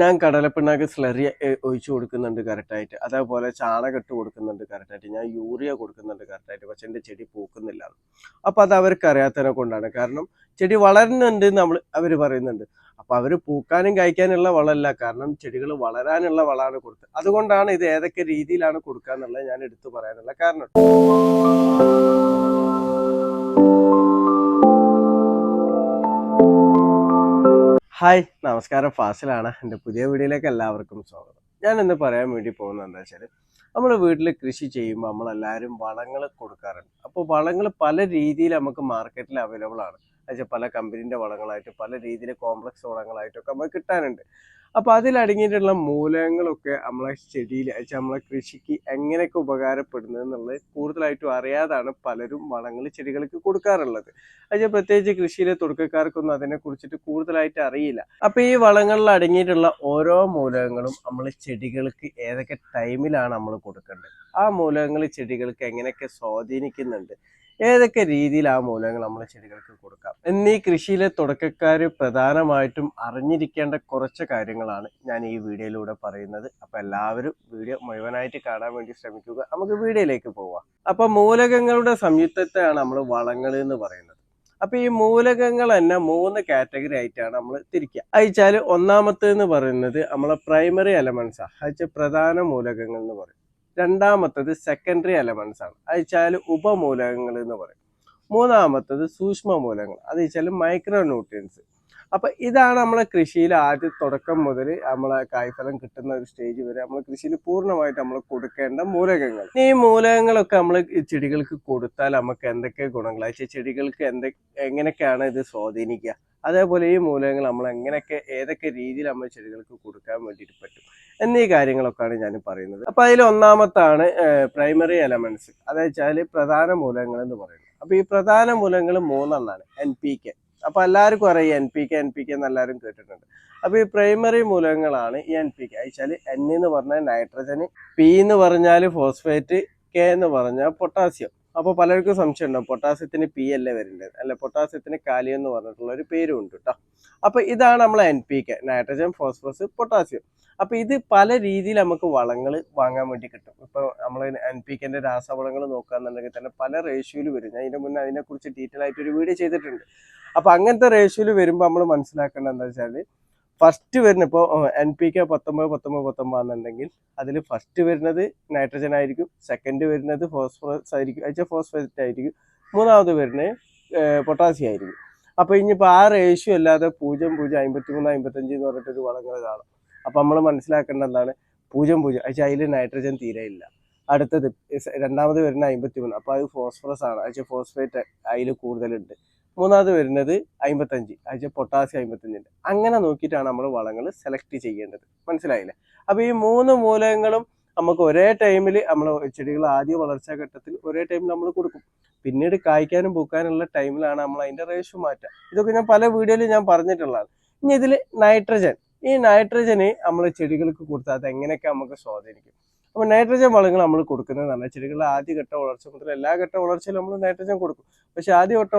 ഞാൻ കടലപ്പിണ്ണാക്ക് സ്ലറി ഒഴിച്ചു കൊടുക്കുന്നുണ്ട് കറക്റ്റായിട്ട്. അതേപോലെ ചാണകം ഇട്ട് കൊടുക്കുന്നുണ്ട് കറക്റ്റായിട്ട്. ഞാൻ യൂറിയ കൊടുക്കുന്നുണ്ട് കറക്റ്റായിട്ട്. പക്ഷെ എന്റെ ചെടി പൂക്കുന്നില്ല. അപ്പോൾ അത് അവർക്ക് അറിയാത്തതിനെ കൊണ്ടാണ്. കാരണം ചെടി വളരുന്നുണ്ട് നമ്മൾ അവർ പറയുന്നുണ്ട്. അപ്പോൾ അവർ പൂക്കാനും കഴിക്കാനുള്ള വളമല്ല കാരണം ചെടികൾ വളരാനുള്ള വളമാണ് കൊടുത്തത് അതുകൊണ്ടാണ് ഇത് ഏതൊക്കെ രീതിയിലാണ് കൊടുക്കുക എന്നുള്ളത് ഞാൻ എടുത്തു പറയാനുള്ള കാരണം. ഹായ് നമസ്കാരം. ഫാസിലാണ്. എന്റെ പുതിയ വീഡിയോയിലേക്ക് എല്ലാവർക്കും സ്വാഗതം. ഞാൻ ഇന്ന് പറയാൻ വേണ്ടി പോകുന്നത് എന്താ വെച്ചാൽ നമ്മൾ വീട്ടിൽ കൃഷി ചെയ്യുമ്പോൾ നമ്മളെല്ലാവരും വളങ്ങൾ കൊടുക്കാറുണ്ട്. അപ്പോൾ വളങ്ങൾ പല രീതിയിൽ നമുക്ക് മാർക്കറ്റിൽ അവൈലബിൾ ആണ്. എന്നുവെച്ചാൽ പല കമ്പനീന്റെ വളങ്ങളായിട്ട് പല രീതിയിൽ കോംപ്ലക്സ് വളങ്ങളായിട്ടൊക്കെ നമുക്ക് കിട്ടാനുണ്ട്. അപ്പോൾ അതിലടങ്ങിയിട്ടുള്ള മൂലകങ്ങളൊക്കെ നമ്മളെ ചെടിയിൽ നമ്മളെ കൃഷിക്ക് എങ്ങനെയൊക്കെ ഉപകാരപ്പെടുന്നത് എന്നുള്ളത് കൂടുതലായിട്ടും അറിയാതാണ് പലരും വളങ്ങൾ ചെടികൾക്ക് കൊടുക്കാറുള്ളത്. അത് പ്രത്യേകിച്ച് കൃഷിയിലെ തുടക്കക്കാർക്കൊന്നും അതിനെ കുറിച്ചിട്ട് കൂടുതലായിട്ട് അറിയില്ല. അപ്പൊ ഈ വളങ്ങളിൽ അടങ്ങിയിട്ടുള്ള ഓരോ മൂലകങ്ങളും നമ്മൾ ചെടികൾക്ക് ഏതൊക്കെ ടൈമിലാണ് നമ്മൾ കൊടുക്കേണ്ടത്? ആ മൂലകങ്ങൾ ചെടികൾക്ക് എങ്ങനെയൊക്കെ സ്വാധീനിക്കുന്നുണ്ട്? ഏതൊക്കെ രീതിയിൽ ആ മൂലകങ്ങൾ നമ്മൾ ചെടികൾക്ക് കൊടുക്കാം? എന്നീ കൃഷിയിലെ തുടക്കക്കാർ പ്രധാനമായിട്ടും അറിഞ്ഞിരിക്കേണ്ട കുറച്ച് കാര്യങ്ങളാണ് ഞാൻ ഈ വീഡിയോയിലൂടെ പറയുന്നത്. അപ്പൊ എല്ലാവരും വീഡിയോ മുഴുവനായിട്ട് കാണാൻ വേണ്ടി ശ്രമിക്കുക. നമുക്ക് വീഡിയോയിലേക്ക് പോവാം. അപ്പൊ മൂലകങ്ങളുടെ സംയുക്തത്തെയാണ് നമ്മൾ വളങ്ങൾ എന്ന് പറയുന്നത്. അപ്പൊ ഈ മൂലകങ്ങൾ തന്നെ മൂന്ന് കാറ്റഗറി ആയിട്ടാണ് നമ്മൾ തിരിക്കുക. അയച്ചാൽ ഒന്നാമത്തേന്ന് പറയുന്നത് നമ്മളെ പ്രൈമറി എലമെന്റ്സ്. ആണ് അയച്ച പ്രധാന മൂലകങ്ങൾ എന്ന് പറയും. രണ്ടാമത്തത് സെക്കൻഡറി എലമെന്റ്സ് ആണ്. അത് വെച്ചാൽ ഉപമൂലകങ്ങൾ എന്ന് പറയും. മൂന്നാമത്തത് സൂക്ഷ്മ മൂലകങ്ങൾ അത് വെച്ചാൽ മൈക്രോ ന്യൂട്രിയൻസ് അപ്പൊ ഇതാണ് നമ്മളെ കൃഷിയിൽ ആദ്യ തുടക്കം മുതൽ നമ്മളെ കായ്ഫലം കിട്ടുന്ന ഒരു സ്റ്റേജ് വരെ നമ്മൾ കൃഷിയിൽ പൂർണമായിട്ട് നമ്മൾ കൊടുക്കേണ്ട മൂലകങ്ങൾ. ഈ മൂലകങ്ങളൊക്കെ നമ്മൾ ചെടികൾക്ക് കൊടുത്താൽ നമുക്ക് എന്തൊക്കെ ഗുണങ്ങൾ വെച്ചാൽ ചെടികൾക്ക് എന്തൊ എങ്ങനെയൊക്കെയാണ് ഇത് സ്വാധീനിക്കുക? അതേപോലെ ഈ മൂലകങ്ങൾ നമ്മൾ എങ്ങനെയൊക്കെ ഏതൊക്കെ രീതിയിൽ നമ്മൾ ചെടികൾക്ക് കൊടുക്കാൻ വേണ്ടിയിട്ട് പറ്റും? എന്നീ കാര്യങ്ങളൊക്കെയാണ് ഞാൻ പറയുന്നത്. അപ്പൊ അതിൽ ഒന്നാമത്താണ് പ്രൈമറി എലമെന്റ്സ് അതായത് പ്രധാന മൂലകങ്ങൾ എന്ന് പറയുന്നത്. അപ്പൊ ഈ പ്രധാന മൂലകങ്ങൾ മൂന്നെണ്ണാണ്. എൻ പി കെ അപ്പൊ എല്ലാവർക്കും അറിയാം N P K N P K എന്ന് എല്ലാവരും കേട്ടിട്ടുണ്ട്. അപ്പൊ ഈ പ്രൈമറി മൂലകങ്ങളാണ് ഈ എൻ പി കെ അയച്ചാൽ എൻ എന്ന് പറഞ്ഞാൽ നൈട്രജന് പി എന്ന് പറഞ്ഞാൽ ഫോസ്ഫേറ്റ് കെ എന്ന് പറഞ്ഞാൽ പൊട്ടാസ്യം അപ്പോൾ പലർക്കും സംശയം ഉണ്ടാവും പൊട്ടാസ്യത്തിന് പി അല്ലേ വരേണ്ടത്? അല്ല പൊട്ടാസ്യത്തിന് കാലിയം എന്ന് പറഞ്ഞിട്ടുള്ള ഒരു പേരും ഉണ്ട് കേട്ടോ അപ്പൊ ഇതാണ് നമ്മളെ N P K nitrogen phosphorus potassium അപ്പൊ ഇത് പല രീതിയിൽ നമുക്ക് വളങ്ങൾ വാങ്ങാൻ വേണ്ടി കിട്ടും. ഇപ്പൊ നമ്മൾ എൻ പി കെന്റെ രാസവളങ്ങൾ നോക്കുകയാണെന്നുണ്ടെങ്കിൽ തന്നെ പല റേഷ്യോയിൽ വരും. ഞാൻ ഇതിന് മുന്നേ അതിനെ കുറിച്ച് ഡീറ്റെയിൽ ആയിട്ട് ഒരു വീഡിയോ ചെയ്തിട്ടുണ്ട്. അപ്പൊ അങ്ങനത്തെ റേഷ്യോയിൽ വരുമ്പോൾ നമ്മൾ മനസ്സിലാക്കേണ്ടത് എന്താ വെച്ചാൽ ഫസ്റ്റ് വരുന്ന ഇപ്പോൾ എൻ പി കെ പത്തൊമ്പത് പത്തൊമ്പത് പത്തൊമ്പത് എന്നുണ്ടെങ്കിൽ അതിൽ ഫസ്റ്റ് വരുന്നത് നൈട്രജൻ ആയിരിക്കും. സെക്കൻഡ് വരുന്നത് ഫോസ്ഫറസ് ആയിരിക്കും. അയച്ചാൽ ഫോസ്ഫറേറ്റ് ആയിരിക്കും. മൂന്നാമത് വരുന്നത് പൊട്ടാസ്യം ആയിരിക്കും. അപ്പോൾ ഇനിയിപ്പോൾ ആ റേഷ്യോ അല്ലാതെ പൂജ്യം പൂജ്യം അമ്പത്തി മൂന്ന് അമ്പത്തഞ്ച് എന്ന് പറഞ്ഞിട്ടൊരു വളങ്ങൾ കാണും. അപ്പോൾ നമ്മൾ മനസ്സിലാക്കേണ്ട എന്താണ്? പൂജ്യം പൂജ്യം. അയച്ചാൽ അതിൽ നൈട്രജൻ തീരെ ഇല്ല. അടുത്തത് രണ്ടാമത് വരുന്ന അമ്പത്തി മൂന്ന് അപ്പോൾ അത് ഫോസ്ഫറസ് ആണ്. അയച്ചാൽ ഫോസ്ഫേറ്റ് അതിൽ കൂടുതലുണ്ട്. മൂന്നാമത് വരുന്നത് അമ്പത്തഞ്ച്. അയച്ചാൽ പൊട്ടാസ്യം അമ്പത്തഞ്ചുണ്ട് അങ്ങനെ നോക്കിയിട്ടാണ് നമ്മൾ വളങ്ങൾ സെലക്ട് ചെയ്യേണ്ടത്. മനസ്സിലായില്ലേ? അപ്പോൾ ഈ മൂന്ന് മൂലകങ്ങളും നമുക്ക് ഒരേ ടൈമിൽ നമ്മൾ ചെടികൾ ആദ്യ വളർച്ചാ ഘട്ടത്തിൽ ഒരേ ടൈമിൽ നമ്മൾ കൊടുക്കും. പിന്നീട് കായ്ക്കാനും പൂക്കാനുള്ള ടൈമിലാണ് നമ്മൾ അതിന്റെ റേഷ്യോ മാറ്റുക. ഇതൊക്കെ ഞാൻ പല വീഡിയോയിലും ഞാൻ പറഞ്ഞിട്ടുള്ളതാണ്. ഇനി ഇതിൽ നൈട്രജൻ ഈ നൈട്രജന് നമ്മൾ ചെടികൾക്ക് കൊടുത്താൽ അത് എങ്ങനെയൊക്കെ നമുക്ക് സ്വാധീനിക്കും? അപ്പോൾ നൈട്രജൻ വളങ്ങൾ നമ്മൾ കൊടുക്കുന്നത് പറഞ്ഞാൽ ചെടികളുടെ ആദ്യഘട്ട വളർച്ച മുതൽ എല്ലാ ഘട്ട വളർച്ചയിലും നമ്മൾ നൈട്രജൻ കൊടുക്കും. പക്ഷെ ആദ്യഘട്ട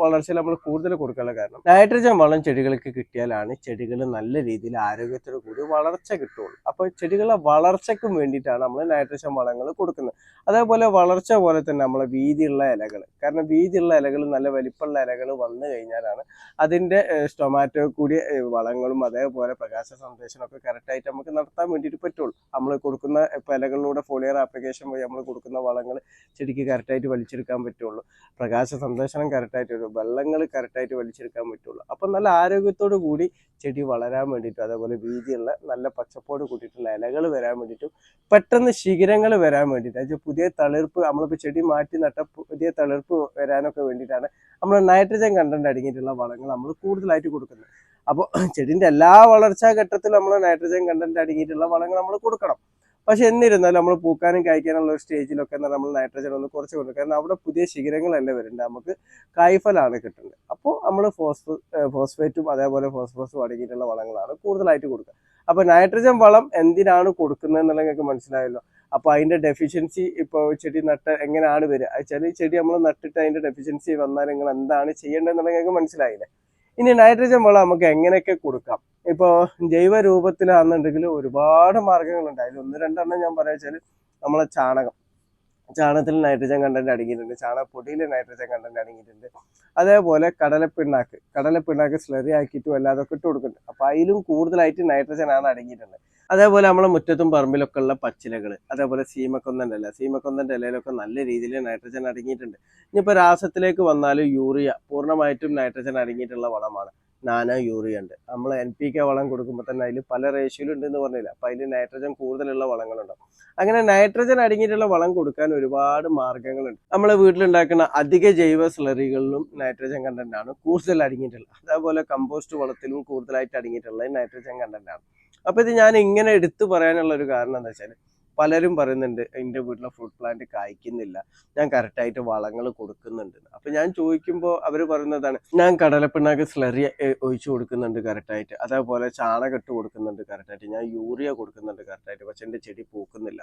വളർച്ചയിൽ നമ്മൾ കൂടുതൽ കൊടുക്കാനുള്ള കാരണം നൈട്രജൻ വളം ചെടികൾക്ക് കിട്ടിയാലാണ് ചെടികൾ നല്ല രീതിയിൽ ആരോഗ്യത്തോടു കൂടി വളർച്ച കിട്ടുള്ളൂ. അപ്പോൾ ചെടികളുടെ വളർച്ചയ്ക്കും വേണ്ടിയിട്ടാണ് നമ്മൾ നൈട്രജൻ വളങ്ങൾ കൊടുക്കുന്നത്. അതേപോലെ വളർച്ച പോലെ തന്നെ നമ്മളെ വീതിയുള്ള ഇലകൾ. കാരണം വീതിയുള്ള ഇലകൾ നല്ല വലിപ്പമുള്ള ഇലകൾ വന്നു കഴിഞ്ഞാലാണ് അതിന്റെ സ്റ്റൊമാറ്റോ കൂടി വളങ്ങളും അതേപോലെ പ്രകാശ സംരക്ഷണമൊക്കെ കറക്റ്റായിട്ട് നമുക്ക് നടത്താൻ വേണ്ടിയിട്ട് പറ്റുള്ളൂ. നമ്മൾ കൊടുക്കുന്ന ഇലകളിലൂടെ ഫോളിയർ ആപ്ലിക്കേഷൻ വഴി നമ്മൾ കൊടുക്കുന്ന വളങ്ങൾ ചെടിക്ക് കറക്റ്റായിട്ട് വലിച്ചെടുക്കാൻ പറ്റുള്ളൂ. പ്രകാശ സംരക്ഷണം കറക്റ്റായിട്ട് വരും വെള്ളങ്ങൾ കറക്റ്റായിട്ട് വലിച്ചെടുക്കാൻ പറ്റുള്ളൂ. അപ്പം നല്ല ആരോഗ്യത്തോടു കൂടി ചെടി വളരാൻ വേണ്ടിയിട്ടും അതേപോലെ വീതിയുള്ള നല്ല പച്ചപ്പോട് കൂട്ടിയിട്ടുള്ള ഇലകൾ വരാൻ വേണ്ടിയിട്ടും പെട്ടെന്ന് ശിഖരങ്ങൾ വരാൻ വേണ്ടിയിട്ട് അതായത് പുതിയ തളിർപ്പ് നമ്മളിപ്പോൾ ചെടി മാറ്റി നട്ട പുതിയ തളിർപ്പ് വരാനൊക്കെ വേണ്ടിയിട്ടാണ് നമ്മൾ നൈട്രജൻ കണ്ടന്റ് അടങ്ങിയിട്ടുള്ള വളങ്ങൾ നമ്മൾ കൂടുതലായിട്ട് കൊടുക്കുന്നത്. അപ്പോൾ ചെടിന്റെ എല്ലാ വളർച്ചാ ഘട്ടത്തിലും നമ്മൾ നൈട്രജൻ കണ്ടന്റ് അടങ്ങിയിട്ടുള്ള വളങ്ങൾ നമ്മൾ കൊടുക്കണം. പക്ഷെ എന്നിരുന്നാലും നമ്മൾ പൂക്കാനും കായ്ക്കാനുള്ള ഒരു സ്റ്റേജിലൊക്കെ നമ്മൾ നൈട്രജൻ ഒന്ന് കുറച്ച് കൊടുക്കും കാരണം അവിടെ പുതിയ ശിഖരങ്ങളല്ലേ വരുന്നുണ്ട് നമുക്ക് കായ്ഫലാണ് കിട്ടുന്നത് അപ്പോൾ നമ്മൾ ഫോസ്ഫോ ഫോസ്ഫേറ്റും അതേപോലെ ഫോസ്ഫോസും അടങ്ങിയിട്ടുള്ള വളങ്ങളാണ് കൂടുതലായിട്ട് കൊടുക്കുക. അപ്പോൾ നൈട്രജൻ വളം എന്തിനാണ് കൊടുക്കുന്നത് എന്നുള്ളത് നിങ്ങൾക്ക് മനസ്സിലായല്ലോ. അപ്പോൾ അതിന്റെ ഡെഫിഷ്യൻസി ഇപ്പോൾ ചെടി നട്ട് എങ്ങനെയാണ് വരിക? വെച്ചാൽ ചെടി നമ്മൾ നട്ടിട്ട് അതിന്റെ ഡെഫിഷ്യൻസി വന്നാൽ നിങ്ങൾ എന്താണ് ചെയ്യേണ്ടതെന്നുള്ളത് നിങ്ങൾക്ക് മനസ്സിലായില്ലേ? ഇനി നൈട്രജൻ വളം നമുക്ക് എങ്ങനെയൊക്കെ കൊടുക്കാം? ഇപ്പോൾ ജൈവ രൂപത്തിലാണെന്നുണ്ടെങ്കിൽ ഒരുപാട് മാർഗങ്ങളുണ്ട് അതിൽ ഒന്ന് രണ്ടെണ്ണം ഞാൻ പറയാ വെച്ചാൽ നമ്മളെ ചാണകം. ചാണകത്തിൽ നൈട്രജൻ കണ്ടന്റ് അടങ്ങിയിട്ടുണ്ട്. ചാണകപ്പൊടിയിൽ നൈട്രജൻ കണ്ടന്റ് അടങ്ങിയിട്ടുണ്ട്. അതേപോലെ കടലപ്പിണ്ണാക്ക്. കടലപ്പിണ്ണാക്ക് സ്ലറി ആക്കിയിട്ടും അല്ലാതൊക്കെ ഇട്ട് കൊടുക്കുന്നുണ്ട്. അപ്പൊ അതിലും കൂടുതലായിട്ട് നൈട്രജൻ ആണ് അടങ്ങിയിട്ടുണ്ട്. അതേപോലെ നമ്മളെ മുറ്റത്തും പറമ്പിലൊക്കെ ഉള്ള പച്ചിലകൾ അതേപോലെ സീമക്കൊന്നന്റെ ഇല. സീമക്കൊന്നന്റെ ഇലയിലൊക്കെ നല്ല രീതിയിൽ നൈട്രജൻ അടങ്ങിയിട്ടുണ്ട്. ഇനിയിപ്പോൾ രാസത്തിലേക്ക് വന്നാൽ യൂറിയ പൂർണമായിട്ടും നൈട്രജൻ അടങ്ങിയിട്ടുള്ള വളമാണ്. നാനോ യൂറിയ ഉണ്ട് നമ്മൾ എൻ പി കെ വളം കൊടുക്കുമ്പോൾ തന്നെ അതിൽ പല റേഷ്യോയിലുണ്ട് എന്ന് പറഞ്ഞില്ല. അപ്പം അതിൽ നൈട്രജൻ കൂടുതലുള്ള വളങ്ങളുണ്ടാവും അങ്ങനെ നൈട്രജൻ അടങ്ങിയിട്ടുള്ള വളം കൊടുക്കാൻ ഒരുപാട് മാർഗങ്ങളുണ്ട്. നമ്മളെ വീട്ടിലുണ്ടാക്കുന്ന അധിക ജൈവ സ്ലറികളിലും നൈട്രജൻ കണ്ടന്റ് ആണ് കൂടുതൽ അടങ്ങിയിട്ടുള്ളത്. അതേപോലെ കമ്പോസ്റ്റ് വളത്തിലും കൂടുതലായിട്ട് അടങ്ങിയിട്ടുള്ളത് നൈട്രജൻ കണ്ടന്റ് ആണ്. അപ്പോൾ ഇത് ഞാൻ ഇങ്ങനെ എടുത്തു പറയാനുള്ള ഒരു കാരണം എന്താ വെച്ചാൽ പലരും പറയുന്നുണ്ട് എന്റെ വീട്ടിലെ ഫ്രൂട്ട് പ്ലാന്റ് കായ്ക്കുന്നില്ല. ഞാൻ കറക്റ്റായിട്ട് വളങ്ങൾ കൊടുക്കുന്നുണ്ട്. അപ്പൊ ഞാൻ ചോദിക്കുമ്പോൾ അവർ പറയുന്നതാണ് ഞാൻ കടലപ്പിണ്ണാക്ക് സ്ലറി ഒഴിച്ചു കൊടുക്കുന്നുണ്ട് കറക്റ്റായിട്ട് അതേപോലെ ചാണകം ഇട്ട് കൊടുക്കുന്നുണ്ട് കറക്റ്റായിട്ട് ഞാൻ യൂറിയ കൊടുക്കുന്നുണ്ട് കറക്റ്റായിട്ട് പക്ഷെ എന്റെ ചെടി പൂക്കുന്നില്ല.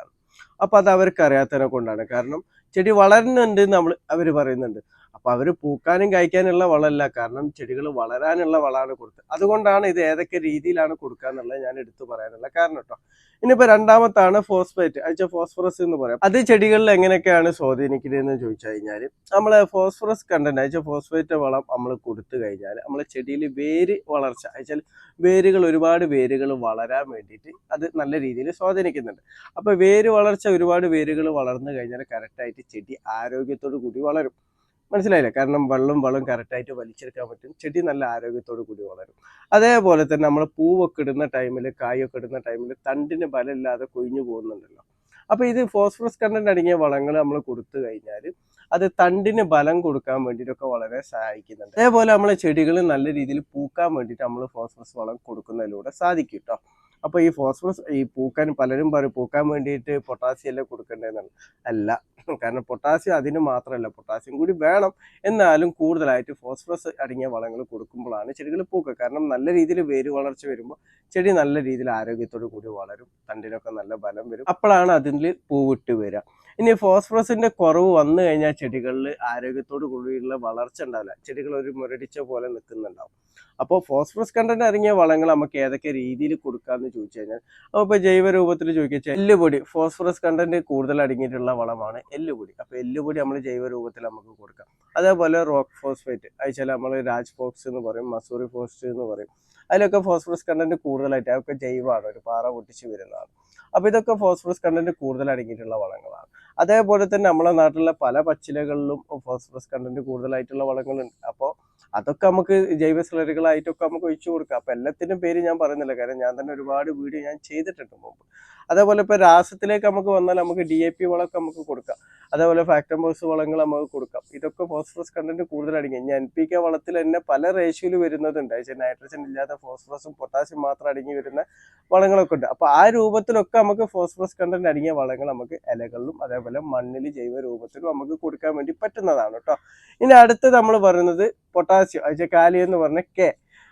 അപ്പൊ അത് അവർക്ക് അറിയാത്തതിനെ കൊണ്ടാണ്. കാരണം ചെടി വളരുന്നുണ്ട് നമ്മൾ അവർ പറയുന്നുണ്ട്. അപ്പൊ അവർ പൂക്കാനും കഴിക്കാനുള്ള വളമല്ല. കാരണം ചെടികൾ വളരാനുള്ള വളമാണ് കൊടുത്തത് അതുകൊണ്ടാണ് ഇത് ഏതൊക്കെ രീതിയിലാണ് കൊടുക്കുക എന്നുള്ളത് ഞാൻ എടുത്തു പറയാനുള്ള കാരണം കേട്ടോ ഇനിയിപ്പോ രണ്ടാമത്താണ് ഫോസ്ഫേറ്റ്. അയച്ച ഫോസ്ഫറസ് എന്ന് പറയാം. അത് ചെടികളിൽ എങ്ങനെയൊക്കെയാണ് സ്വാധീനിക്കുന്നതെന്ന് ചോദിച്ചു കഴിഞ്ഞാൽ നമ്മൾ ഫോസ്ഫറസ് കണ്ടന്റ് അയച്ച ഫോസ്ഫേറ്റ് വളം നമ്മൾ കൊടുത്തു കഴിഞ്ഞാൽ നമ്മളെ ചെടിയിൽ വേര് വളർച്ച അയച്ചാൽ വേരുകൾ ഒരുപാട് വേരുകൾ വളരാൻ വേണ്ടിയിട്ട് അത് നല്ല രീതിയിൽ സ്വാധീനിക്കുന്നുണ്ട്. അപ്പൊ വേര് വളർച്ച ഒരുപാട് വേരുകൾ വളർന്നു കഴിഞ്ഞാൽ കറക്റ്റായിട്ട് ചെടി ആരോഗ്യത്തോടു കൂടി വളരും. മനസ്സിലായില്ലേ? കാരണം വെള്ളം വെള്ളം കറക്റ്റായിട്ട് വലിച്ചെടുക്കാൻ പറ്റും. ചെടി നല്ല ആരോഗ്യത്തോടു കൂടി വളരും. അതേപോലെ തന്നെ നമ്മൾ പൂവൊക്കെ ഇടുന്ന ടൈമിൽ കായൊക്കെ ഇടുന്ന ടൈമിൽ തണ്ടിന് ബലമില്ലാതെ കൊഴിഞ്ഞു പോകുന്നുണ്ടല്ലോ. അപ്പൊ ഇത് ഫോസ്ഫറസ് കണ്ടന്റ് അടങ്ങിയ വളങ്ങൾ നമ്മൾ കൊടുത്തു കഴിഞ്ഞാൽ അത് തണ്ടിന് ബലം കൊടുക്കാൻ വേണ്ടിയിട്ടൊക്കെ വളരെ സഹായിക്കുന്നുണ്ട്. അതേപോലെ നമ്മളെ ചെടികൾ നല്ല രീതിയിൽ പൂക്കാൻ വേണ്ടിയിട്ട് നമ്മൾ ഫോസ്ഫറസ് വളം കൊടുക്കുന്നതിലൂടെ സാധിക്കും കേട്ടോ അപ്പൊ ഈ ഫോസ്ഫറസ് ഈ പൂക്കാൻ പലരും പറയും പൂക്കാൻ വേണ്ടിയിട്ട് പൊട്ടാസ്യം അല്ലേ കൊടുക്കേണ്ടതെന്നാണ്. അല്ല കാരണം പൊട്ടാസ്യം അതിന് മാത്രമല്ല പൊട്ടാസ്യം കൂടി വേണം. എന്നാലും കൂടുതലായിട്ട് ഫോസ്ഫറസ് അടങ്ങിയ വളങ്ങൾ കൊടുക്കുമ്പോഴാണ് ചെടികൾ പൂക്കുക. കാരണം നല്ല രീതിയിൽ വേര് വളർച്ച വരുമ്പോൾ ചെടി നല്ല രീതിയിൽ ആരോഗ്യത്തോടു കൂടി വളരും തണ്ടിനൊക്കെ നല്ല ബലം വരും. അപ്പോഴാണ് അതിൽ പൂവിട്ട് വരിക. ഇനി ഫോസ്ഫറസിന്റെ കുറവ് വന്നു കഴിഞ്ഞാൽ ചെടികളിൽ ആരോഗ്യത്തോട് കൂടിയുള്ള വളർച്ച ഉണ്ടാവില്ല. ചെടികൾ ഒരു മുരടിച്ച പോലെ നിൽക്കുന്നുണ്ടാവും. അപ്പോൾ ഫോസ്ഫറസ് കണ്ടന്റ് അടങ്ങിയ വളങ്ങൾ നമുക്ക് ഏതൊക്കെ രീതിയിൽ കൊടുക്കാമെന്ന് ചോദിച്ചു കഴിഞ്ഞാൽ അപ്പോൾ ഇപ്പോൾ ജൈവ രൂപത്തിൽ ചോദിക്കുക എല്ലുപൊടി ഫോസ്ഫറസ് കണ്ടന്റ് കൂടുതൽ അടങ്ങിയിട്ടുള്ള വളമാണ് എല്ലുപൊടി. അപ്പോൾ എല്ലുപൊടി നമ്മൾ ജൈവ രൂപത്തിൽ നമുക്ക് കൊടുക്കാം. അതേപോലെ റോക്ക് ഫോസ്ഫേറ്റ് അയച്ചാൽ നമ്മൾ രാജ് ഫോക്സ് എന്ന് പറയും മസൂറി ഫോസ്റ്റ് എന്ന് പറയും. അതിലൊക്കെ ഫോസ്ഫറസ് കണ്ടന്റ് കൂടുതലായിട്ട് അതൊക്കെ ജൈവമാണ് ഒരു പാറ പൊട്ടിച്ച് വരുന്നതാണ്. അപ്പോൾ ഇതൊക്കെ ഫോസ്ഫറസ് കണ്ടന്റ് കൂടുതൽ അടങ്ങിയിട്ടുള്ള വളങ്ങളാണ്. അതേപോലെ തന്നെ നമ്മളെ നാട്ടിലെ പല പച്ചിലകളിലും ഫോസ്ഫറസ് കണ്ടന്റ് കൂടുതലായിട്ടുള്ള വളങ്ങളുണ്ട്. അപ്പോൾ അതൊക്കെ നമുക്ക് ജൈവ സ്ലറികളായിട്ടൊക്കെ നമുക്ക് ഒഴിച്ചു കൊടുക്കാം. അപ്പൊ എല്ലാത്തിനും പേര് ഞാൻ പറയുന്നില്ല. കാരണം ഞാൻ തന്നെ ഒരുപാട് വീഡിയോ ഞാൻ ചെയ്തിട്ടുണ്ട് മുമ്പ്. അതേപോലെ ഇപ്പോൾ രാസത്തിലേക്ക് നമുക്ക് വന്നാൽ നമുക്ക് ഡി എ പി വളമൊക്കെ നമുക്ക് കൊടുക്കാം. അതേപോലെ ഫാക്ടംബോസ് വളങ്ങൾ നമുക്ക് കൊടുക്കാം. ഇതൊക്കെ ഫോസ്ഫറസ് കണ്ടന്റ് കൂടുതൽ അടങ്ങി ഇനി എൻ പി കെ വളത്തിൽ തന്നെ പല റേഷ്യോയിൽ വരുന്നതുണ്ട്. നൈട്രജൻ ഇല്ലാത്ത ഫോസ്ഫറസും പൊട്ടാസ്യം മാത്രം അടങ്ങി വരുന്ന വളങ്ങളൊക്കെ ഉണ്ട്. അപ്പോൾ ആ രൂപത്തിലൊക്കെ നമുക്ക് ഫോസ്ഫറസ് കണ്ടന്റ് അടങ്ങിയ വളങ്ങൾ നമുക്ക് ഇലകളിലും അതേപോലെ മണ്ണിൽ ജൈവ രൂപത്തിലും നമുക്ക് കൊടുക്കാൻ വേണ്ടി പറ്റുന്നതാണ് കേട്ടോ. ഇനി അടുത്ത് നമ്മൾ പറയുന്നത് പൊട്ടാസ്യം അതായത് കാലി എന്ന് പറഞ്ഞ കെ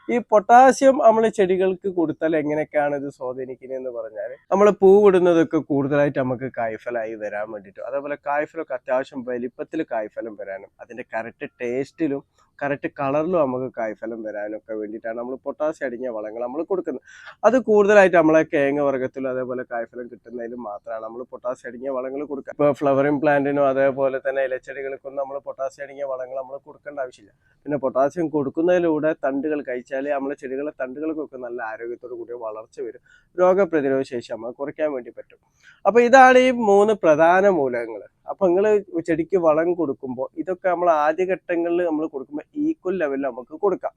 ഈ പൊട്ടാസ്യം നമ്മൾ ചെടികൾക്ക് കൊടുത്താൽ എങ്ങനെയൊക്കെയാണ് ഇത് സ്വാധീനിക്കുന്നത് എന്ന് പറഞ്ഞാൽ നമ്മൾ പൂവിടുന്നതൊക്കെ കൂടുതലായിട്ട് നമുക്ക് കായ്ഫലായി വരാൻ വേണ്ടിയിട്ടും അതേപോലെ കായ്ഫലൊക്കെ അത്യാവശ്യം വലിപ്പത്തിൽ കായ്ഫലം വരാനും അതിന്റെ കറക്റ്റ് ടേസ്റ്റിലും കറക്റ്റ് കളറിലും നമുക്ക് കായ്ഫലം വരാനൊക്കെ വേണ്ടിയിട്ടാണ് നമ്മൾ പൊട്ടാസ്യം അടങ്ങിയ വളങ്ങൾ നമ്മൾ കൊടുക്കുന്നത്. അത് കൂടുതലായിട്ട് നമ്മളെ കേങ്ങ വർഗത്തിലും അതേപോലെ കായ്ഫലം കിട്ടുന്നതിലും മാത്രമാണ് നമ്മൾ പൊട്ടാസ്യം അടങ്ങിയ വളങ്ങൾ കൊടുക്കുക. ഇപ്പോൾ ഫ്ലവറിംഗ് പ്ലാന്റിനും അതേപോലെ തന്നെ ഇലച്ചെടികൾക്കൊന്നും നമ്മൾ പൊട്ടാസ്യം അടങ്ങിയ വളങ്ങൾ നമ്മൾ കൊടുക്കേണ്ട ആവശ്യമില്ല. പിന്നെ പൊട്ടാസ്യം കൊടുക്കുന്നതിലൂടെ തണ്ടുകൾ കഴിച്ചാൽ നമ്മളെ ചെടികളെ തണ്ടുകൾക്കൊക്കെ നല്ല ആരോഗ്യത്തോടു കൂടി വളർച്ച വരും. രോഗപ്രതിരോധ ശേഷി നമുക്ക് കുറയ്ക്കാൻ വേണ്ടി പറ്റും. അപ്പോൾ ഇതാണ് ഈ മൂന്ന് പ്രധാന മൂലകങ്ങൾ. അപ്പൊ നിങ്ങൾ ചെടിക്ക് വളം കൊടുക്കുമ്പോൾ ഇതൊക്കെ നമ്മൾ ആദ്യഘട്ടങ്ങളിൽ നമ്മൾ കൊടുക്കുമ്പോൾ ഈക്വൽ ലെവലിൽ നമുക്ക് കൊടുക്കാം.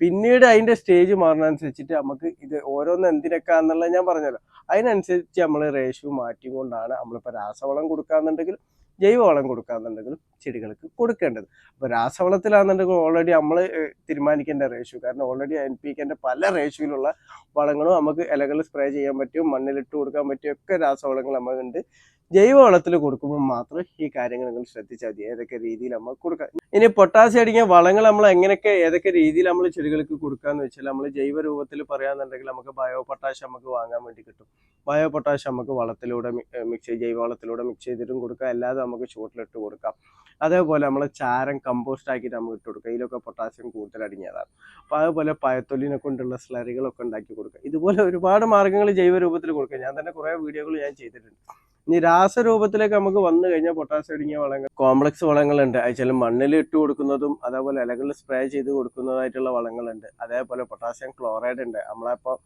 പിന്നീട് അതിന്റെ സ്റ്റേജ് മാറുന്നതനുസരിച്ചിട്ട് നമുക്ക് ഇത് ഓരോന്ന് എന്തിനൊക്കെയാന്നുള്ളത് ഞാൻ പറഞ്ഞല്ലോ. അതിനനുസരിച്ച് നമ്മൾ റേഷ്യോ മാറ്റി കൊണ്ടാണ് നമ്മളിപ്പോൾ രാസവളം കൊടുക്കാന്നുണ്ടെങ്കിൽ ജൈവവളം കൊടുക്കാന്നുണ്ടെങ്കിലും ചെടികൾക്ക് കൊടുക്കേണ്ടത്. അപ്പോൾ രാസവളത്തിലാണെന്നുണ്ടെങ്കിൽ ഓൾറെഡി നമ്മൾ തീരുമാനിക്കേണ്ട റേഷ്യോ കാരണം ഓൾറെഡി എൻ പി കെന്റെ പല റേഷ്യോയിലുള്ള വളങ്ങളും നമുക്ക് ഇലകൾ സ്പ്രേ ചെയ്യാൻ പറ്റും മണ്ണിലിട്ട് കൊടുക്കാൻ പറ്റും ഒക്കെ രാസവളങ്ങൾ നമുക്കുണ്ട് ജൈവവളത്തിൽ കൊടുക്കുമ്പോൾ മാത്രം ഈ കാര്യങ്ങൾ നിങ്ങൾ ശ്രദ്ധിച്ചാൽ മതി. ഏതൊക്കെ രീതിയിൽ നമ്മൾ കൊടുക്കാം. ഇനി പൊട്ടാസ്യം അടിക്കുന്ന വളങ്ങൾ നമ്മൾ എങ്ങനെയൊക്കെ ഏതൊക്കെ രീതിയിൽ നമ്മൾ ചെടികൾക്ക് കൊടുക്കാന്ന് വെച്ചാൽ നമ്മൾ ജൈവ രൂപത്തിൽ പറയാന്നുണ്ടെങ്കിൽ നമുക്ക് ബയോ പൊട്ടാഷ് നമുക്ക് വാങ്ങാൻ വേണ്ടി കിട്ടും. ബയോ പൊട്ടാഷ് നമുക്ക് വളത്തിലൂടെ മിക്സ് ചെയ്ത് ജൈവ വളത്തിലൂടെ മിക്സ് ചെയ്തിട്ടും കൊടുക്കാം. അല്ലാതെ നമുക്ക് ചുവട്ടിലിട്ട് കൊടുക്കാം. അതേപോലെ നമ്മൾ ചാരം കമ്പോസ്റ്റ് ആക്കിയിട്ട് നമുക്ക് ഇട്ട് കൊടുക്കാം. ഇതിലൊക്കെ പൊട്ടാസ്യം കൂടുതൽ അടങ്ങിയതാണ് അപ്പോൾ അതുപോലെ പയത്തൊല്ലിനെ കൊണ്ടുള്ള സ്ലറികളൊക്കെ ഉണ്ടാക്കി കൊടുക്കുക ഇതുപോലെ ഒരുപാട് മാർഗങ്ങൾ ജൈവ രൂപത്തിൽ കൊടുക്കുക ഞാൻ തന്നെ കുറേ വീഡിയോകൾ ഞാൻ ചെയ്തിട്ടുണ്ട്. ഇനി രാസരൂപത്തിലേക്ക് നമുക്ക് വന്നു കഴിഞ്ഞാൽ പൊട്ടാസ്യം അടങ്ങിയ വളങ്ങൾ കോംപ്ലക്സ് വളങ്ങളുണ്ട്. ചില മണ്ണിൽ ഇട്ട് കൊടുക്കുന്നതും അതേപോലെ ഇലകളിൽ സ്പ്രേ ചെയ്ത് കൊടുക്കുന്നതായിട്ടുള്ള വളങ്ങളുണ്ട്. അതേപോലെ പൊട്ടാസ്യം ക്ലോറൈഡ് ഉണ്ട്. നമ്മളിപ്പോൾ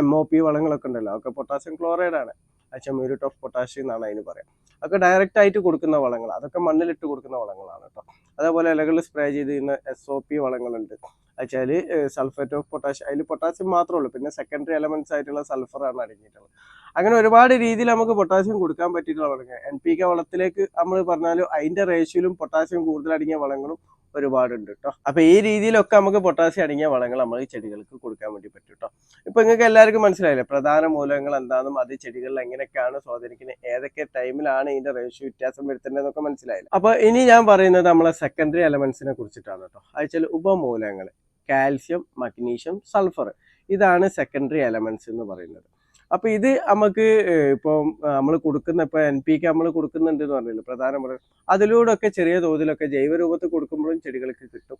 എം ഒ പി വളങ്ങളൊക്കെ ഉണ്ടല്ലോ. അതൊക്കെ പൊട്ടാസ്യം ക്ലോറൈഡ് ആണ്. അച്ഛൻ മ്യൂരിറ്റ് ഓഫ് പൊട്ടാഷ്യം എന്നാണ് അതിന് പറയാം. അതൊക്കെ ഡയറക്റ്റ് ആയിട്ട് കൊടുക്കുന്ന വളങ്ങൾ അതൊക്കെ മണ്ണിലിട്ട് കൊടുക്കുന്ന വളങ്ങളാണ് കേട്ടോ. അതേപോലെ ഇലകളിൽ സ്പ്രേ ചെയ്ത് ചെയ്യുന്ന എസ് ഒ പി വളങ്ങളുണ്ട് വെച്ചാൽ സൾഫേറ്റ് ഓഫ് പൊട്ടാഷ്യം അതിൽ പൊട്ടാസ്യം മാത്രമേ ഉള്ളൂ. പിന്നെ സെക്കൻഡറി എലമെന്റ്സ് ആയിട്ടുള്ള സൾഫറാണ് അടങ്ങിയിട്ടുള്ളത്. അങ്ങനെ ഒരുപാട് രീതിയിൽ നമുക്ക് പൊട്ടാസ്യം കൊടുക്കാൻ പറ്റിയിട്ടുള്ള വളങ്ങൾ. എൻ പി കെ വളത്തിലേക്ക് നമ്മൾ പറഞ്ഞാലും അതിന്റെ റേഷ്യോയിലും പൊട്ടാസ്യം കൂടുതൽ അടങ്ങിയ വളങ്ങളും ഒരുപാടുണ്ട് കേട്ടോ അപ്പൊ ഈ രീതിയിലൊക്കെ നമുക്ക് പൊട്ടാസ്യം അടങ്ങിയ വളങ്ങൾ നമ്മൾ ചെടികൾക്ക് കൊടുക്കാൻ വേണ്ടി പറ്റും കേട്ടോ ഇപ്പൊ നിങ്ങൾക്ക് എല്ലാവർക്കും മനസ്സിലായില്ലേ? പ്രധാന മൂലകങ്ങൾ എന്താണെന്നും അത് ചെടികളിൽ എങ്ങനെയൊക്കെയാണ് സ്വാധീനിക്കുന്നത് ഏതൊക്കെ ടൈമിലാണ് ഇതിന്റെ റേഷ്യോ വ്യത്യാസം വരുത്തേണ്ടതെന്നൊക്കെ മനസ്സിലായില്ല? അപ്പൊ ഇനി ഞാൻ പറയുന്നത് നമ്മളെ സെക്കൻഡറി എലമെന്റ്സിനെ കുറിച്ചിട്ടാണ് കേട്ടോ അയച്ചാൽ ഉപമൂലകങ്ങൾ കാൽസ്യം മഗ്നീഷ്യം സൾഫർ ഇതാണ് സെക്കൻഡറി എലമെന്റ്സ് എന്ന് പറയുന്നത്. അപ്പൊ ഇത് നമുക്ക് ഇപ്പൊ നമ്മൾ കൊടുക്കുന്ന ഇപ്പൊ എൻ പി കെ നമ്മൾ കൊടുക്കുന്നുണ്ട് എന്ന് പറഞ്ഞില്ല പ്രധാന അതിലൂടെയൊക്കെ ചെറിയ തോതിലൊക്കെ ജൈവ രൂപത്തിൽ കൊടുക്കുമ്പോഴും ചെടികൾക്ക് കിട്ടും.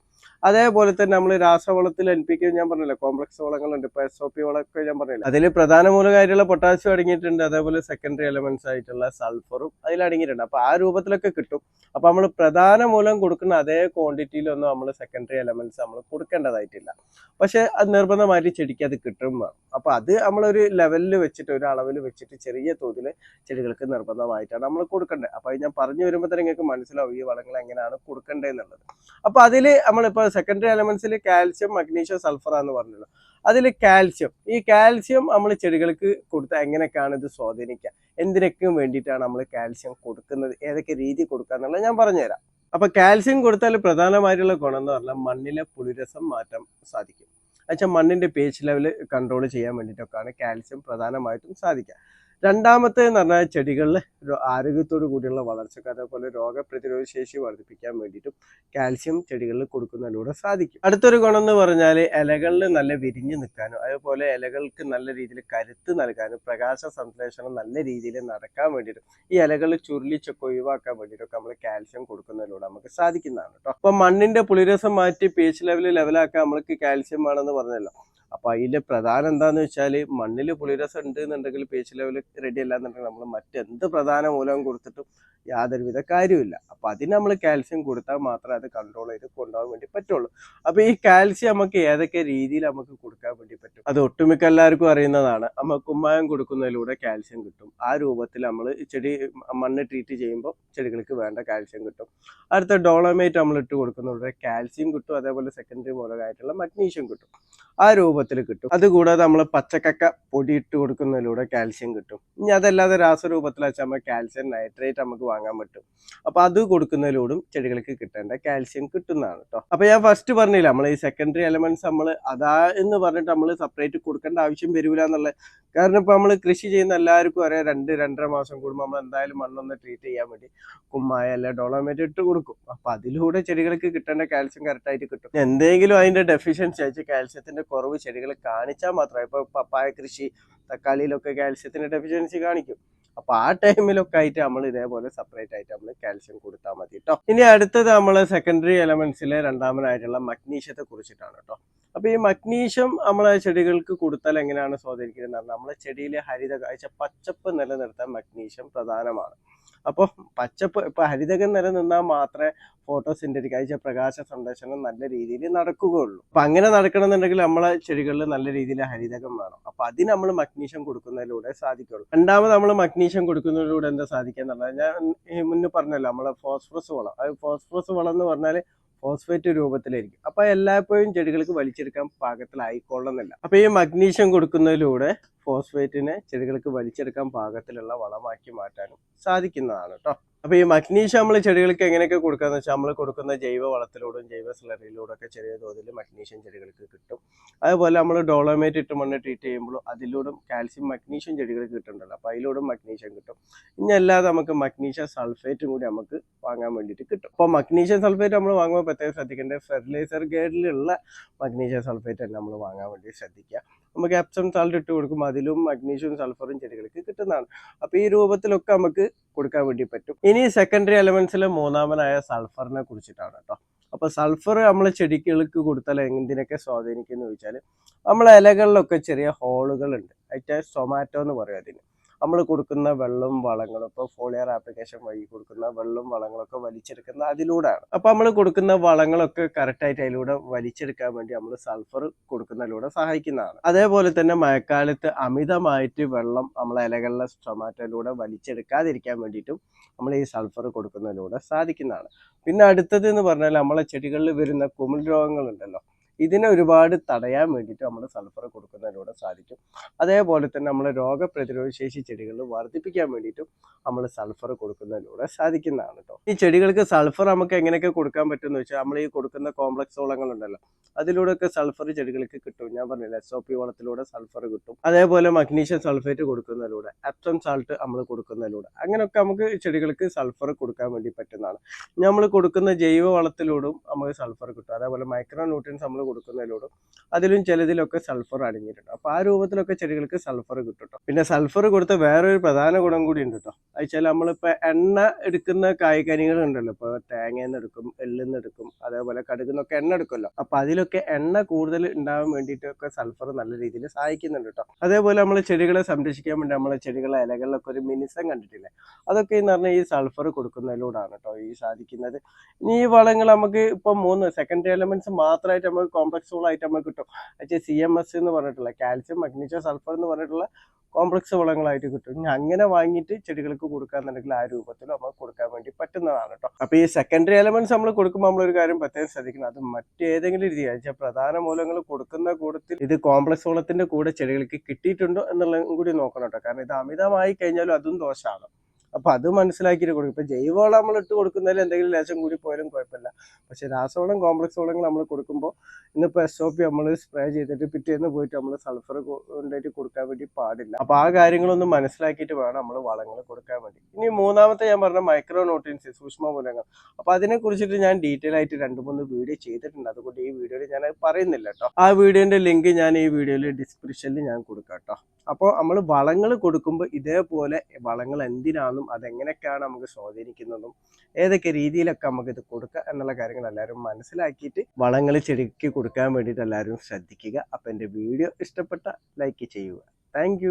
അതേപോലെ തന്നെ നമ്മൾ രാസവളത്തിൽ എൻ പി കെ ഞാൻ പറഞ്ഞില്ല കോംപ്ലക്സ് വളങ്ങളുണ്ട് ഇപ്പൊ എസ് ഒ പി വളമൊക്കെ ഞാൻ പറഞ്ഞില്ല. അതിൽ പ്രധാന മൂലകമായിട്ടുള്ള പൊട്ടാസ്യം അടങ്ങിയിട്ടുണ്ട് അതേപോലെ സെക്കൻഡറി എലമെന്റ്സ് ആയിട്ടുള്ള സൾഫറും അതിൽ അടങ്ങിയിട്ടുണ്ട്. അപ്പൊ ആ രൂപത്തിലൊക്കെ കിട്ടും. അപ്പൊ നമ്മൾ പ്രധാന മൂലം കൊടുക്കുന്ന അതേ ക്വാണ്ടിറ്റിയിലൊന്നും നമ്മൾ സെക്കൻഡറി എലമെന്റ്സ് നമ്മൾ കൊടുക്കേണ്ടതായിട്ടില്ല. പക്ഷെ അത് നിർബന്ധമായിട്ട് ചെടിക്ക് അത് കിട്ടും അപ്പോൾ അപ്പൊ അത് നമ്മളൊരു ലെവലിൽ വെച്ചിട്ട് ഒരു അളവിൽ വെച്ചിട്ട് ചെറിയ തോതിൽ ചെടികൾക്ക് നിർബന്ധമായിട്ടാണ് നമ്മൾ കൊടുക്കേണ്ടത്. അപ്പൊ അത് ഞാൻ പറഞ്ഞു വരുമ്പോൾ തന്നെ നിങ്ങൾക്ക് മനസ്സിലാവും ഈ വളങ്ങൾ എങ്ങനെയാണ് കൊടുക്കേണ്ടത് എന്നുള്ളത് അപ്പൊ അതിൽ നമ്മളിപ്പോൾ സെക്കൻഡറി എലമെന്റ്സിൽ കാൽസ്യം മഗ്നീഷ്യം സൾഫർ എന്ന് പറഞ്ഞല്ലോ. അതിൽ കാൽസ്യം ഈ കാൽസ്യം നമ്മൾ ചെടികൾക്ക് കൊടുത്താൽ എങ്ങനെയൊക്കെയാണ് ഇത് സ്വാധീനിക്കുക? എന്തിനൊക്കെ വേണ്ടിയിട്ടാണ് നമ്മൾ കാൽസ്യം കൊടുക്കുന്നത്? ഏതൊക്കെ രീതി കൊടുക്കുക എന്നുള്ളത് ഞാൻ പറഞ്ഞുതരാം. അപ്പൊ കാൽസ്യം കൊടുത്താൽ പ്രധാനമായിട്ടുള്ള ഗുണം എന്ന് പറഞ്ഞാൽ മണ്ണിലെ പുളിരസം മാറ്റാൻ സാധിക്കും. എന്നുവെച്ചാൽ മണ്ണിന്റെ പേച്ച് ലെവൽ കൺട്രോൾ ചെയ്യാൻ വേണ്ടിയിട്ടൊക്കെയാണ് കാൽസ്യം പ്രധാനമായിട്ടും സാധിക്കുക. രണ്ടാമത്തെ എന്ന് പറഞ്ഞാൽ ചെടികളിൽ ആരോഗ്യത്തോടു കൂടിയുള്ള വളർച്ചക്ക് അതേപോലെ രോഗപ്രതിരോധ ശേഷി വർദ്ധിപ്പിക്കാൻ വേണ്ടിയിട്ടും കാൽസ്യം ചെടികളിൽ കൊടുക്കുന്നതിലൂടെ സാധിക്കും. അടുത്തൊരു ഗുണം എന്ന് പറഞ്ഞാൽ ഇലകളിൽ നല്ല വിരിഞ്ഞു നിൽക്കാനും അതേപോലെ ഇലകൾക്ക് നല്ല രീതിയിൽ കരുത്ത് നൽകാനും പ്രകാശ സംശ്ലേഷണം നല്ല രീതിയിൽ നടക്കാൻ വേണ്ടിയിട്ടും ഈ ഇലകൾ ചുരുളിച്ചൊക്കെ ഒഴിവാക്കാൻ വേണ്ടിയിട്ടൊക്കെ നമ്മൾ കാൽസ്യം കൊടുക്കുന്നതിലൂടെ നമുക്ക് സാധിക്കുന്നതാണ് കേട്ടോ അപ്പൊ മണ്ണിന്റെ പുളിരസം മാറ്റി പേച്ച് ലെവൽ ലെവലാക്കാൻ നമ്മൾക്ക് കാൽസ്യം വേണമെന്ന് പറഞ്ഞല്ലോ. അപ്പൊ അതിന്റെ പ്രധാനം എന്താന്ന് വെച്ചാൽ മണ്ണിൽ പുളിരസം ഉണ്ട് എന്നുണ്ടെങ്കിൽ പേച്ച് ലെവൽ റെഡി അല്ല എന്നുണ്ടെങ്കിൽ നമ്മൾ മറ്റെന്ത് പ്രധാന മൂലകം കൊടുത്തിട്ടും യാതൊരുവിധ കാര്യമില്ല അപ്പൊ അതിന് നമ്മൾ കാൽസ്യം കൊടുത്താൽ മാത്രമേ അത് കൺട്രോൾ ചെയ്ത് കൊണ്ടുപോകാൻ വേണ്ടി പറ്റുള്ളൂ. അപ്പോൾ ഈ കാൽസ്യം നമുക്ക് ഏതൊക്കെ രീതിയിൽ നമുക്ക് കൊടുക്കാൻ വേണ്ടി പറ്റും? അത് ഒട്ടുമിക്ക എല്ലാവർക്കും അറിയുന്നതാണ്. നമ്മൾ കുമ്മായം കൊടുക്കുന്നതിലൂടെ കാൽസ്യം കിട്ടും. ആ രൂപത്തിൽ നമ്മൾ ചെടി മണ്ണ് ട്രീറ്റ് ചെയ്യുമ്പോൾ ചെടികൾക്ക് വേണ്ട കാൽസ്യം കിട്ടും. അടുത്ത ഡോളമേറ്റ് നമ്മൾ ഇട്ട് കൊടുക്കുന്നതിലൂടെ കാൽസ്യം കിട്ടും. അതേപോലെ സെക്കൻഡറി മൂലകമായിട്ടുള്ള മഗ്നീഷ്യം കിട്ടും. ആ രൂപത്തിൽ കിട്ടും. അതുകൂടാതെ നമ്മൾ പച്ചക്കക്ക പൊടി ഇട്ട് കൊടുക്കുന്നതിലൂടെ കാൽസ്യം കിട്ടും. ഇനി അതല്ലാതെ രാസരൂപത്തിൽ വെച്ചാൽ നമ്മൾ കാൽസ്യം നൈട്രേറ്റ് നമുക്ക് വാങ്ങാൻ പറ്റും. അപ്പോൾ അത് കൊടുക്കുന്നതിലൂടും ചെടികൾക്ക് കിട്ടേണ്ട കാൽസ്യം കിട്ടുന്നതാണ് കേട്ടോ അപ്പൊ ഞാൻ ഫസ്റ്റ് പറഞ്ഞില്ല നമ്മൾ ഈ സെക്കൻഡറി എലമെന്റ്സ് നമ്മൾ അതാ എന്ന് പറഞ്ഞിട്ട് നമ്മൾ സെപ്പറേറ്റ് കൊടുക്കേണ്ട ആവശ്യം വരില്ല എന്നുള്ളത്. കാരണം ഇപ്പൊ നമ്മൾ കൃഷി ചെയ്യുന്ന എല്ലാവർക്കും അറിയാം രണ്ട് രണ്ടര മാസം കൂടുമ്പോൾ നമ്മൾ എന്തായാലും മണ്ണൊന്ന് ട്രീറ്റ് ചെയ്യാൻ വേണ്ടി കുമ്മായ അല്ല ഡോളോമേറ്റ് ഇട്ട് കൊടുക്കും. അപ്പൊ അതിലൂടെ ചെടികൾക്ക് കിട്ടേണ്ട കാൽസ്യം കറക്റ്റ് ആയിട്ട് കിട്ടും. എന്തെങ്കിലും അതിന്റെ ഡെഫിഷ്യൻസി അയച്ച് കാൽസ്യത്തിന്റെ കുറവ് ചെടികൾ കാണിച്ചാൽ മാത്രമേ ഇപ്പൊ പപ്പായ കൃഷി തക്കാളിയിലൊക്കെ കാൽസ്യത്തിന്റെ ഡെഫിഷ്യൻസി കാണിക്കും. അപ്പൊ ആ ടൈമിലൊക്കെ ആയിട്ട് നമ്മൾ ഇതേപോലെ സെപ്പറേറ്റ് ആയിട്ട് നമ്മൾ കാൽസ്യം കൊടുത്താൽ മതി കേട്ടോ ഇനി അടുത്തത് നമ്മൾ സെക്കൻഡറി എലമെന്റ്സിലെ രണ്ടാമനായിട്ടുള്ള മഗ്നീഷ്യത്തെ കുറിച്ചിട്ടാണ് കേട്ടോ അപ്പൊ ഈ മഗ്നീഷ്യം നമ്മളെ ചെടികൾക്ക് കൊടുത്താൽ എങ്ങനെയാണ് സ്വാധീനിക്കുന്നത് നമ്മളെ ചെടിയിലെ ഹരിത കാഴ്ച പച്ചപ്പ് നിലനിർത്താൻ മഗ്നീഷ്യം പ്രധാനമാണ്. അപ്പോൾ പച്ചപ്പ് ഇപ്പൊ ഹരിതകം നിലനിന്നാൽ മാത്രമേ ഫോട്ടോസിന്തറ്റിക് അയച്ച പ്രകാശ സംരക്ഷണം നല്ല രീതിയിൽ നടക്കുകയുള്ളൂ. അപ്പൊ അങ്ങനെ നടക്കണമെന്നുണ്ടെങ്കിൽ നമ്മളെ ചെടികളിൽ നല്ല രീതിയിൽ ഹരിതകം വേണം. അപ്പൊ അതിന് നമ്മൾ മഗ്നീഷ്യം കൊടുക്കുന്നതിലൂടെ സാധിക്കുള്ളൂ രണ്ടാമത് നമ്മൾ മഗ്നീഷ്യം കൊടുക്കുന്നതിലൂടെ എന്താ സാധിക്കുക എന്ന് പറഞ്ഞാൽ ഞാൻ മുന്നേ പറഞ്ഞല്ലോ നമ്മളെ ഫോസ്ഫറസ് വളം. അത് ഫോസ്ഫറസ് വളം എന്ന് പറഞ്ഞാൽ ഫോസ്ഫേറ്റ് രൂപത്തിലായിരിക്കും. അപ്പൊ എല്ലായ്പ്പോഴും ചെടികൾക്ക് വലിച്ചെടുക്കാൻ പാകത്തിലായിക്കൊള്ളുന്നില്ല. അപ്പൊ ഈ മഗ്നീഷ്യം കൊടുക്കുന്നതിലൂടെ ഫോസ്ഫേറ്റിനെ ചെടികൾക്ക് വലിച്ചെടുക്കാൻ പാകത്തിലുള്ള വളമാക്കി മാറ്റാനും സാധിക്കുന്നതാണ് കേട്ടോ അപ്പൊ ഈ മഗ്നീഷ്യം നമ്മൾ ചെടികൾക്ക് എങ്ങനെയൊക്കെ കൊടുക്കാന്ന് വെച്ചാൽ നമ്മൾ കൊടുക്കുന്ന ജൈവ വളത്തിലൂടെയും ജൈവ സ്ലറിയിലൂടെ ഒക്കെ ചെറിയ തോതിൽ മഗ്നീഷ്യം ചെടികൾക്ക് കിട്ടും. അതുപോലെ നമ്മൾ ഡോളോമേറ്റ് ഇട്ട് മണ്ണ് ട്രീറ്റ് ചെയ്യുമ്പോൾ അതിലൂടെ കാൽസ്യം മഗ്നീഷ്യം ചെടികൾക്ക് കിട്ടുന്നുണ്ടല്ലോ. അപ്പൊ അതിലൂടെ മഗ്നീഷ്യം കിട്ടും. ഇനി അല്ലാതെ നമുക്ക് മഗ്നീഷ്യ സൾഫേറ്റും കൂടി നമുക്ക് വാങ്ങാൻ വേണ്ടിയിട്ട് കിട്ടും. അപ്പോൾ മഗ്നീഷ്യം സൾഫേറ്റ് നമ്മൾ വാങ്ങുമ്പോൾ പ്രത്യേകം ശ്രദ്ധിക്കേണ്ടത് ഫെർട്ടിലൈസർ ഗേഡിലുള്ള മഗ്നീഷ്യം സൾഫേറ്റ് തന്നെ നമ്മൾ വാങ്ങാൻ വേണ്ടി ശ്രദ്ധിക്കുക. നമുക്ക് എപ്സം സാൾട്ട് ഇട്ട് കൊടുക്കുമ്പോൾ അതിലും മഗ്നീഷ്യവും സൾഫറും ചെടികൾക്ക് കിട്ടുന്നതാണ്. അപ്പോൾ ഈ രൂപത്തിലൊക്കെ നമുക്ക് കൊടുക്കാൻ വേണ്ടി പറ്റും. ഇനി സെക്കൻഡറി എലമെന്റ്സിൽ മൂന്നാമനായ സൾഫറിനെ കുറിച്ചിട്ടാണ് കേട്ടോ. അപ്പൊ സൾഫർ നമ്മൾ ചെടികൾക്ക് കൊടുത്താൽ എന്തിനൊക്കെ സ്വാധീനിക്കുന്നു ചോദിച്ചാൽ നമ്മളെ ഇലകളിലൊക്കെ ചെറിയ ഹോളുകൾ ഉണ്ട് അതിന്റെ സൊമാറ്റോ എന്ന് പറയും അതിന്. നമ്മൾ കൊടുക്കുന്ന വെള്ളം വളങ്ങളും ഇപ്പോൾ ഫോളിയർ ആപ്ലിക്കേഷൻ വഴി കൊടുക്കുന്ന വെള്ളം വളങ്ങളൊക്കെ വലിച്ചെടുക്കുന്ന അതിലൂടെയാണ്. അപ്പോൾ നമ്മൾ കൊടുക്കുന്ന വളങ്ങളൊക്കെ കറക്റ്റായിട്ട് അതിലൂടെ വലിച്ചെടുക്കാൻ വേണ്ടി നമ്മൾ സൾഫർ കൊടുക്കുന്നതിലൂടെ സഹായിക്കുന്നതാണ്. അതേപോലെ തന്നെ മഴക്കാലത്ത് അമിതമായിട്ട് വെള്ളം നമ്മളെ ഇലകളിലെ സ്ട്രൊമാറ്റോയിലൂടെ വലിച്ചെടുക്കാതിരിക്കാൻ വേണ്ടിയിട്ടും നമ്മൾ ഈ സൾഫർ കൊടുക്കുന്നതിലൂടെ സാധിക്കുന്നതാണ്. പിന്നെ അടുത്തത് എന്ന് പറഞ്ഞാൽ നമ്മളെ ചെടികളിൽ വരുന്ന കുമിൾ രോഗങ്ങളുണ്ടല്ലോ. ഇതിനെ ഒരുപാട് തടയാൻ വേണ്ടിയിട്ട് നമ്മൾ സൾഫർ കൊടുക്കുന്നതിലൂടെ സാധിക്കും. അതേപോലെ തന്നെ നമ്മൾ രോഗപ്രതിരോധ ശേഷി ചെടികളിൽ വർദ്ധിപ്പിക്കാൻ വേണ്ടിയിട്ടും നമ്മൾ സൾഫർ കൊടുക്കുന്നതിലൂടെ സാധിക്കുന്നതാണ് കേട്ടോ ഈ ചെടികൾക്ക് സൾഫർ നമുക്ക് എങ്ങനെയൊക്കെ കൊടുക്കാൻ പറ്റും എന്ന് വെച്ചാൽ നമ്മൾ ഈ കൊടുക്കുന്ന കോംപ്ലക്സ് വളങ്ങളുണ്ടല്ലോ അതിലൂടെയൊക്കെ സൾഫർ ചെടികൾക്ക് കിട്ടും. ഞാൻ പറഞ്ഞില്ല എസ് ഒ പി വളത്തിലൂടെ സൾഫർ കിട്ടും. അതേപോലെ മഗ്നീഷ്യം സൾഫേറ്റ് കൊടുക്കുന്നതിലൂടെ അപ്സം സാൾട്ട് നമ്മൾ കൊടുക്കുന്നതിലൂടെ അങ്ങനെയൊക്കെ നമുക്ക് ചെടികൾക്ക് സൾഫർ കൊടുക്കാൻ വേണ്ടി പറ്റുന്നതാണ്. നമ്മൾ കൊടുക്കുന്ന ജൈവ വളത്തിലൂടും നമുക്ക് സൾഫർ കിട്ടും. അതേപോലെ മൈക്രോ ന്യൂട്രിയൻസ് നമ്മൾ കൊടുക്കുന്നതിലൂടും അതിലും ചിലതിലൊക്കെ സൾഫർ അടങ്ങിയിട്ടുണ്ട്. അപ്പോൾ ആ രൂപത്തിലൊക്കെ ചെടികൾക്ക് സൾഫർ കിട്ടും ട്ടോ. പിന്നെ സൾഫർ കൊടുത്ത വേറൊരു പ്രധാന ഗുണം കൂടി ഉണ്ട് കേട്ടോ അത് വെച്ചാൽ നമ്മളിപ്പോൾ എണ്ണ എടുക്കുന്ന കായ്കനികൾ ഉണ്ടല്ലോ ഇപ്പോൾ തേങ്ങയിൽ എടുക്കും എള്ളിൽ നിന്ന് എടുക്കും അതേപോലെ കടുകിൽ നിന്നൊക്കെ എണ്ണ എടുക്കുമല്ലോ. അപ്പോൾ അതിലൊക്കെ എണ്ണ കൂടുതൽ ഉണ്ടാവാൻ വേണ്ടിയിട്ടൊക്കെ സൾഫർ നല്ല രീതിയിൽ സഹായിക്കുന്നുണ്ട് കേട്ടോ അതേപോലെ നമ്മൾ ചെടികളെ സംരക്ഷിക്കാൻ വേണ്ടി നമ്മളെ ചെടികളെ ഇലകളിലൊക്കെ ഒരു മിനിസം കണ്ടിട്ടില്ലേ? അതൊക്കെ എന്ന് പറഞ്ഞാൽ ഈ സൾഫർ കൊടുക്കുന്നതിലൂടെയാണ് കേട്ടോ ഈ സാധിക്കുന്നത്. ഇനി ഈ വളങ്ങൾ നമുക്ക് ഇപ്പൊ മൂന്ന് സെക്കൻഡറി എലമെന്റ്സ് മാത്രമായിട്ട് നമുക്ക് കോംപ്ലക്സ് ആയിട്ട് നമുക്ക് കിട്ടും. പക്ഷേ സി എം എസ് എന്ന് പറഞ്ഞിട്ടുള്ള കാൽസ്യം മഗ്നീഷ്യം സൾഫർ എന്ന് പറഞ്ഞിട്ടുള്ള കോംപ്ലക്സ് വളങ്ങളായിട്ട് കിട്ടും. അങ്ങനെ വാങ്ങിയിട്ട് ചെടികൾക്ക് കൊടുക്കാന്നുണ്ടെങ്കിൽ ആ രൂപത്തിൽ നമുക്ക് കൊടുക്കാൻ വേണ്ടി പറ്റുന്നതാണ് കേട്ടോ അപ്പൊ ഈ സെക്കൻഡറി എലമെന്റ്സ് നമ്മൾ കൊടുക്കുമ്പോൾ നമ്മളൊരു കാര്യം പ്രത്യേകം ശ്രദ്ധിക്കണം. അത് മറ്റേതെങ്കിലും രീതി വെച്ചാൽ പ്രധാന മൂലങ്ങൾ കൊടുക്കുന്ന കൂടത്തിൽ ഇത് കോംപ്ലക്സ് വളത്തിന്റെ കൂടെ ചെടികൾക്ക് കിട്ടിയിട്ടുണ്ടോ എന്നുള്ളതും കൂടി നോക്കണം കേട്ടോ കാരണം ഇത് അമിതമായി കഴിഞ്ഞാലും അതും ദോഷമാണ് അപ്പൊ അത് മനസ്സിലാക്കിയിട്ട് കൊടുക്കും. ഇപ്പൊ ജൈവവളം നമ്മൾ ഇട്ട് കൊടുക്കുന്നതിൽ എന്തെങ്കിലും ലേശം കൂടി പോയാലും കുഴപ്പമില്ല. പക്ഷെ രാസവളം കോംപ്ലക്സ് വളങ്ങൾ നമ്മൾ കൊടുക്കുമ്പോൾ ഇന്നിപ്പോൾ എസ് ഒ പി നമ്മൾ സ്പ്രേ ചെയ്തിട്ട് പിറ്റേന്ന് പോയിട്ട് നമ്മൾ സൾഫർ കൊണ്ടായിട്ട് കൊടുക്കാൻ വേണ്ടി പാടില്ല. അപ്പൊ ആ കാര്യങ്ങളൊന്നും മനസ്സിലാക്കിയിട്ട് വേണം നമ്മൾ വളങ്ങൾ കൊടുക്കാൻ വേണ്ടി. ഇനി മൂന്നാമത്തെ ഞാൻ പറഞ്ഞ മൈക്രോ ന്യൂട്രിയൻസ് സൂക്ഷ്മ മൂലങ്ങൾ അപ്പൊ അതിനെ കുറിച്ചിട്ട് ഞാൻ ഡീറ്റെയിൽ ആയിട്ട് രണ്ട് മൂന്ന് വീഡിയോ ചെയ്തിട്ടുണ്ട്. അതുകൊണ്ട് ഈ വീഡിയോയിൽ ഞാൻ പറയുന്നില്ല കേട്ടോ ആ വീഡിയോന്റെ ലിങ്ക് ഞാൻ ഈ വീഡിയോയിൽ ഡിസ്ക്രിപ്ഷനിൽ ഞാൻ കൊടുക്കാം കേട്ടോ അപ്പോൾ നമ്മൾ വളങ്ങൾ കൊടുക്കുമ്പോൾ ഇതേപോലെ വളങ്ങൾ എന്തിനാണെന്നും അതെങ്ങനെയൊക്കെയാണ് നമുക്ക് സ്വാധീനിക്കുന്നതും ഏതൊക്കെ രീതിയിലൊക്കെ നമുക്ക് ഇത് കൊടുക്കുക എന്നുള്ള കാര്യങ്ങൾ എല്ലാവരും മനസ്സിലാക്കിയിട്ട് വളങ്ങൾ ചെടിക്ക് കൊടുക്കാൻ വേണ്ടിയിട്ട് എല്ലാവരും ശ്രദ്ധിക്കുക. അപ്പം എന്റെ വീഡിയോ ഇഷ്ടപ്പെട്ട ലൈക്ക് ചെയ്യുക. താങ്ക്